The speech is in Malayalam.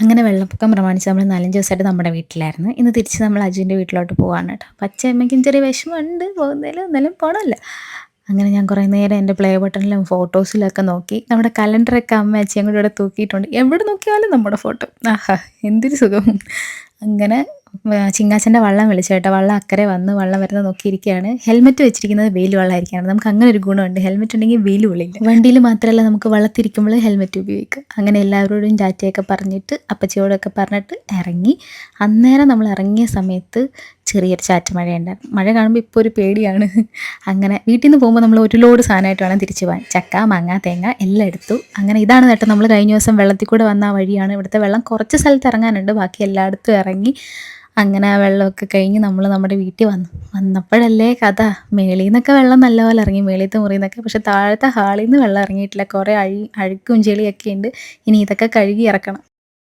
അങ്ങനെ വെള്ളപ്പൊക്കം പ്രമാണിച്ച് നമ്മൾ നാലഞ്ച് ദിവസമായിട്ട് നമ്മുടെ വീട്ടിലായിരുന്നു. ഇന്ന് തിരിച്ച് നമ്മൾ അജുവിന്റെ വീട്ടിലോട്ട് പോവാണ് കേട്ടോ. അപ്പം അച്ഛയമ്മയ്ക്കും ചെറിയ വിഷമമുണ്ട്. പോകുന്നതിൽ എന്നാലും പോകണമല്ലോ അങ്ങനെ ഞാൻ കുറേ നേരം എന്റെ പ്ലേ ബട്ടണിലും ഫോട്ടോസിലൊക്കെ നോക്കി. നമ്മുടെ കലണ്ടറൊക്കെ അമ്മ അച്ഛയും കൂടെ ഇവിടെ തൂക്കിയിട്ടുണ്ട്. എവിടെ നോക്കിയാലും നമ്മുടെ ഫോട്ടോ ആഹാ എന്തൊരു സുഖം. അങ്ങനെ ചിങ്ങാച്ചന്റെ വള്ളം വിളിച്ചു കേട്ടോ. വള്ളം അക്കരെ വന്ന് വള്ളം വരുന്നത് നോക്കിയിരിക്കുകയാണ്. ഹെൽമെറ്റ് വെച്ചിരിക്കുന്നത് വെയിൽ വെള്ളമായിരിക്കുകയാണ്. നമുക്ക് അങ്ങനെ ഒരു ഗുണമുണ്ട്. ഹെൽമെറ്റ് ഉണ്ടെങ്കിൽ വെയിൽ കൊള്ളില്ല. വണ്ടിയിൽ മാത്രമല്ല നമുക്ക് വള്ളത്തിരിക്കുമ്പോൾ ഹെൽമെറ്റ് ഉപയോഗിക്കാം അങ്ങനെ എല്ലാവരോടും ചാറ്റയൊക്കെ പറഞ്ഞിട്ട് അപ്പച്ചിയോടൊക്കെ പറഞ്ഞിട്ട് ഇറങ്ങി. അന്നേരം നമ്മൾ ഇറങ്ങിയ സമയത്ത് ചെറിയൊരു ചാറ്റ മഴയുണ്ടായിരുന്നു. മഴ കാണുമ്പോൾ ഇപ്പോൾ ഒരു പേടിയാണ്. അങ്ങനെ വീട്ടിൽ നിന്ന് പോകുമ്പോൾ നമ്മൾ ഒരു ലോഡ് സാധനമായിട്ട് വേണം തിരിച്ചു പോകാൻ ചക്ക മാങ്ങ തേങ്ങ എല്ലാം എടുത്തു. അങ്ങനെ ഇതാണ് കേട്ടോ നമ്മൾ കഴിഞ്ഞ ദിവസം വെള്ളത്തിൽ കൂടെ വന്ന വഴിയാണ്. ഇവിടുത്തെ വെള്ളം കുറച്ച് സ്ഥലത്ത് ഇറങ്ങാനുണ്ട്. ബാക്കി എല്ലായിടത്തും ഇറങ്ങി അങ്ങനെ ആ വെള്ളമൊക്കെ കഴിഞ്ഞ് നമ്മൾ നമ്മുടെ വീട്ടിൽ വന്നു. വന്നപ്പോഴല്ലേ കഥ. മേളിൽ നിന്നൊക്കെ വെള്ളം നല്ലപോലെ ഇറങ്ങി മേളിത്തെ മുറിയിൽ നിന്നൊക്കെ പക്ഷെ താഴത്തെ ഹാളിൽ നിന്ന് വെള്ളം ഇറങ്ങിയിട്ടില്ല. കുറേ അഴി അഴുക്കും ചെളിയൊക്കെ ഉണ്ട്. ഇനി ഇതൊക്കെ കഴുകി ഇറക്കണം.